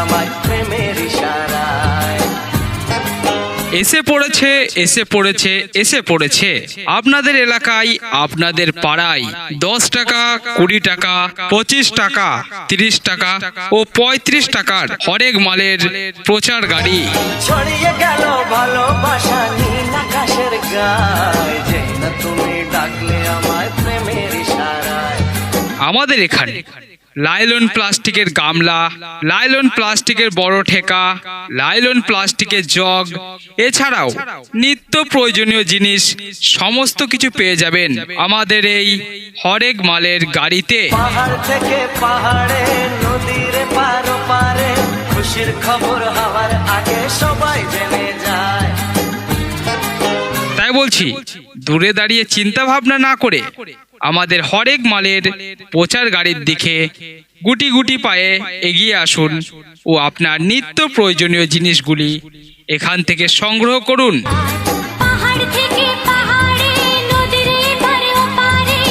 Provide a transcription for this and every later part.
আমায় প্রেমের ইশারায়। এসে পড়েছে এসে পড়েছে এসে পড়েছে। আপনাদের এলাকায় আপনাদের পাড়ায় দশ টাকা কুড়ি টাকা পঁচিশ টাকা তিরিশ টাকা ও পঁয়ত্রিশ টাকার হরেক মালের প্রচার গাড়ি। ছড়িয়ে গেল ভালোবাসা নীল আকাশের গায়। তুমি ডাকলে আমায় প্রেমের ইশারায়। আমাদের এখানে লাইলন প্লাস্টিকের গামলা লাইলন প্লাস্টিকের বড় ঠেকা লাইলন প্লাস্টিকের জগ এছাড়াও নিত্য প্রয়োজনীয় জিনিস সমস্ত কিছু পেয়ে যাবেন আমাদের এই হরেক মালের গাড়িতে। পাহাড় থেকে পাহাড়ে নদীর পারে খুশির খবর হওয়ার আগে সবাই জেনে যায়। তাই বলছি দূরে দাঁড়িয়ে চিন্তা ভাবনা না করে আমাদের হরেক মালের প্রচার গাড়ির দিকে গুটি গুটি পায়ে এগিয়ে আসুন ও আপনার নিত্য প্রয়োজনীয় জিনিসগুলি এখান থেকে সংগ্রহ করুন।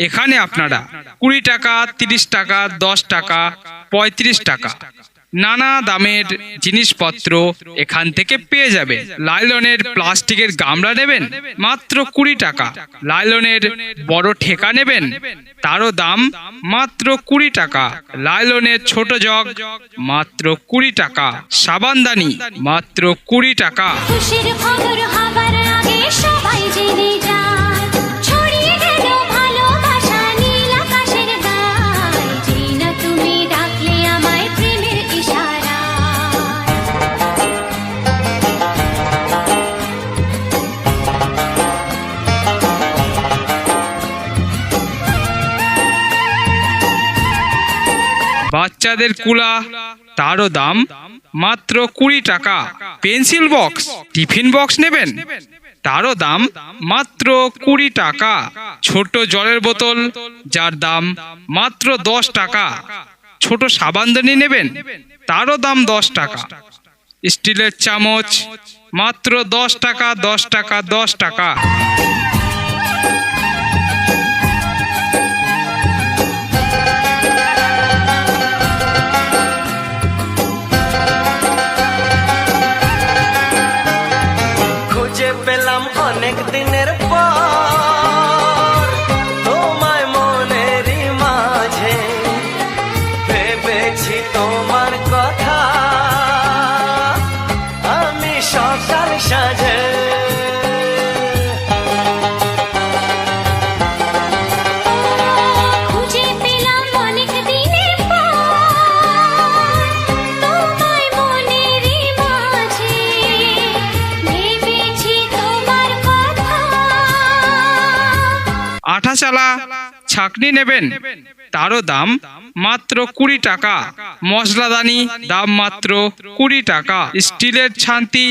এখানে আপনারা কুড়ি টাকা তিরিশ টাকা দশ টাকা পঁয়ত্রিশ টাকা নানা দামের জিনিসপত্র এখান থেকে পেয়ে যাবে। লাইলনের প্লাস্টিকের গামলা নেবেন, মাত্র কুড়ি টাকা। লাইলনের বড় ঠেকা নেবেন, তারও দাম মাত্র কুড়ি টাকা। লাইলনের ছোট জগ, মাত্র কুড়ি টাকা। সাবানদানি, মাত্র কুড়ি টাকা। খুশির খবর হবার আগে সবাই জেনে বাচ্চাদের কুলা, তারও দাম মাত্র কুড়ি টাকা। পেন্সিল বক্স, টিফিন বক্স নেবেন? তারও দাম মাত্র কুড়ি টাকা। ছোট জলের বোতল, যার দাম মাত্র দশ টাকা। ছোট সাবানদানি নেবেন? তারও দাম দশ টাকা। স্টিলের চামচ, মাত্র দশ টাকা দশ টাকা দশ টাকা। সকাল সাজে। খুঁজে ছাকনি নেবেন। তারও দাম মাত্র কুড়ি টাকা। মশলাদানি দাম মাত্র কুড়ি টাকা। স্টিলের ছান্তি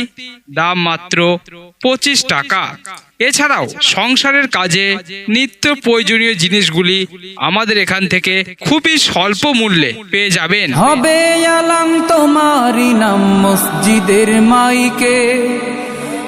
দাম মাত্র পঁচিশ টাকা। এছাড়াও সংসারের কাজে নিত্য প্রয়োজনীয় জিনিসগুলি আমাদের এখান থেকে খুবই স্বল্প মূল্যে পেয়ে যাবেন। হবে তোমারি নাম মসজিদের মাইকে।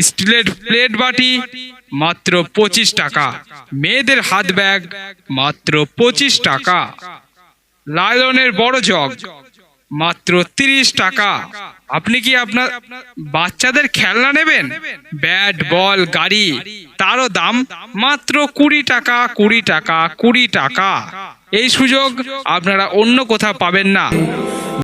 স্টিলের প্লেট বাটি মাত্র পঁচিশ টাকা। মেয়েদের হাত ব্যাগ মাত্র পঁচিশ টাকা। লায়লনের বড় জগ মাত্র তিরিশ টাকা। আপনি কি আপনার বাচ্চাদের খেলনা নেবেন? ব্যাট, বল, গাড়ি, তারও দাম মাত্র কুড়ি টাকা কুড়ি টাকা কুড়ি টাকা। এই সুযোগ আপনারা অন্য কোথাও পাবেন না।